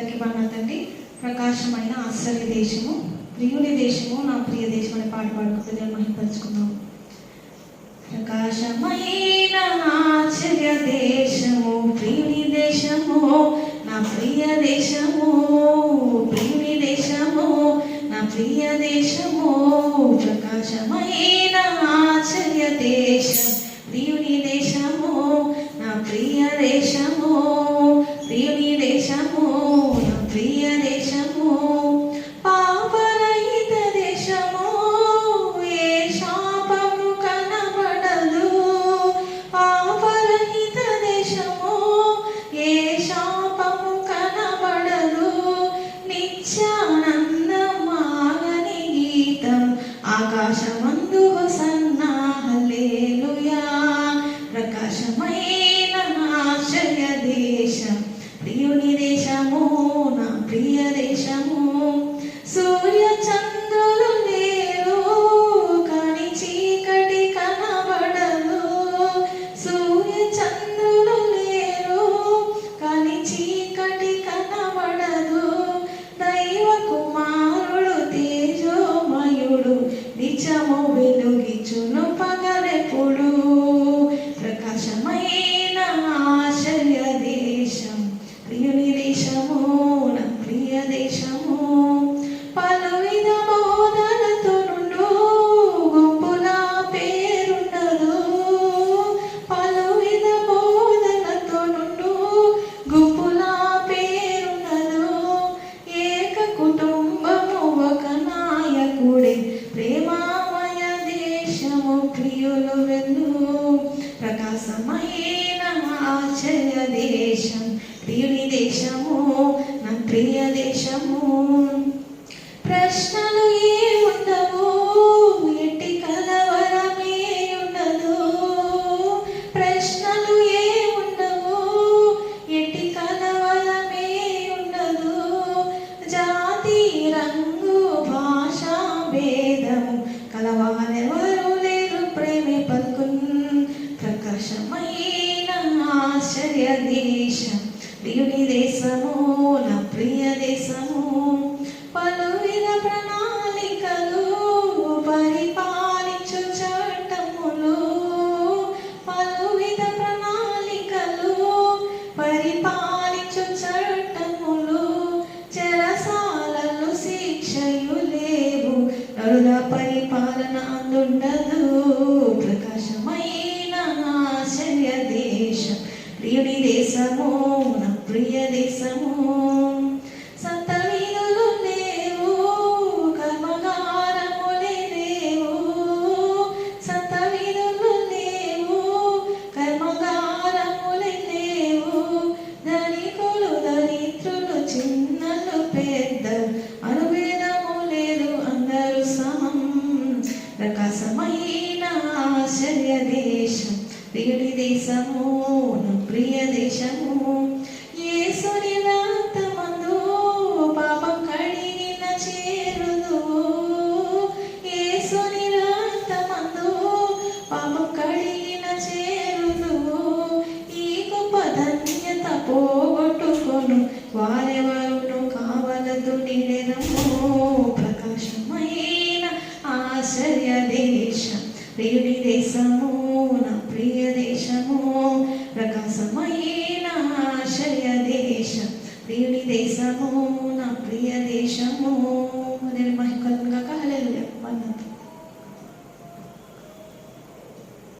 అందరికీ బాగా తండ్రి ప్రకాశమైన ఆశ్చర్య దేశము ప్రియుని దేశము నా ప్రియ దేశం అనే పాట పాడుకుంటే నేను ప్రకాశమైన ఆశ్చర్య దేశము ప్రియుని దేశము నా ప్రియ దేశము ప్రియుని దేశము నా ప్రియ దేశము ప్రకాశమైన ఆశ్చర్య దేశం నా ప్రియ ప్రకాశమైన దేశం ప్రియుని దేశము నా ప్రియ దేశము. ప్రశ్నలు ఏ ఉండవు ఎట్టి కలవరమే ఉండదు. ప్రశ్నలు ఏ ఉండవు ఎట్టి కలవరమే ఉండదు. జాతి రంగు భాష భేదము కలవారెవరు ఆశ్చర్య దేశం దేవుని దేశము నా ప్రియ దేశము పలు విధ ప్రణాళికలు పరిపాలించు చట్టములు పలు విధ ప్రణాళికలు పరిపాలించు చట్టములు చెరసాలలు శిక్షయు లేవు. నరుల పరిపాలన అందుండదు దేశము నా ప్రియ దేశము సంత వీధులు లేవు కర్మగారములే లేవు సంత వీధులు లేవు కర్మగారములే లేవు ధనికులు దరిద్రులు చిన్నలు పెద్ద అనుభేదము లేదు అందరూ సమం. ప్రకాశమైన ఆశ్చర్య దేశం. ప్రియుడి దేశము నా ప్రియ దేశము. ఏసుని రక్తమందు పాపం కడిగిన చేరుదు. ఏసుని రక్తమందు పాపం కడిగిన చేరుదు. ఈ గొప్ప ధన్యత పోగొట్టుకొను. వారెవరును కావలదు నిడెదము ప్రకాశమైన ఆశ్చర్య దేశం. ప్రియుడి దేశము ప్రియ దేశము ప్రకాశమైన ఆశయ దేశం. ప్రియుడి దేశము నా ప్రియ దేశము.